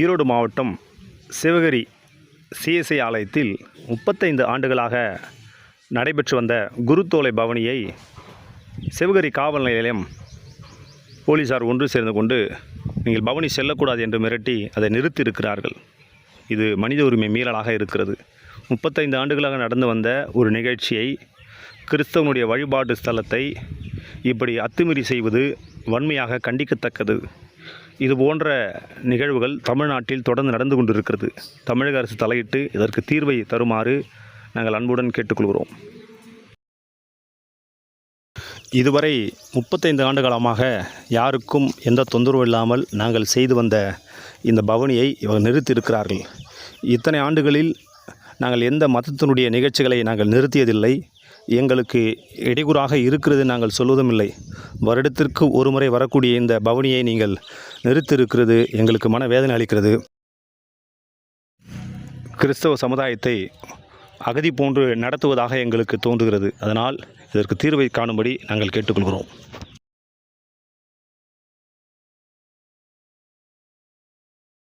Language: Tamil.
ஈரோடு மாவட்டம் சிவகிரி சிஎஸ்ஐ ஆலயத்தில் முப்பத்தைந்து ஆண்டுகளாக நடைபெற்று வந்த குருத்தோலை பவனியை சிவகிரி காவல் நிலையம் போலீசார் ஒன்று சேர்ந்து கொண்டு நீங்கள் பவனி செல்லக்கூடாது என்று மிரட்டி அதை நிறுத்தியிருக்கிறார்கள். இது மனித உரிமை மீறலாக இருக்கிறது. முப்பத்தைந்து ஆண்டுகளாக நடந்து வந்த ஒரு நிகழ்ச்சியை கிறிஸ்தவனுடைய வழிபாட்டு ஸ்தலத்தை இப்படி அத்துமீறி செய்வது வன்மையாக கண்டிக்கத்தக்கது. இது போன்ற நிகழ்வுகள் தமிழ்நாட்டில் தொடர்ந்து நடந்து கொண்டிருக்கிறது. தமிழக அரசு தலையிட்டு இதற்கு தீர்வை தருமாறு நாங்கள் அன்புடன் கேட்டுக்கொள்கிறோம். இதுவரை முப்பத்தைந்து ஆண்டு காலமாக யாருக்கும் எந்த தொந்தரவும் இல்லாமல் நாங்கள் செய்து வந்த இந்த பவனியை இவர்கள் நிறுத்தியிருக்கிறார்கள். இத்தனை ஆண்டுகளில் நாங்கள் எந்த மதத்தினுடைய நிகழ்ச்சிகளை நாங்கள் நிறுத்தியதில்லை. எங்களுக்கு இடையூறாக இருக்கிறது நாங்கள் சொல்வதும் இல்லை. வருடத்திற்கு ஒரு முறை வரக்கூடிய இந்த பவனியை நீங்கள் நிறுத்தியிருக்கிறது எங்களுக்கு மனவேதனை அளிக்கிறது. கிறிஸ்தவ சமுதாயத்தை அகதி போன்று நடத்துவதாக எங்களுக்கு தோன்றுகிறது. அதனால் இதற்கு தீர்வை காணும்படி நாங்கள் கேட்டுக்கொள்கிறோம்.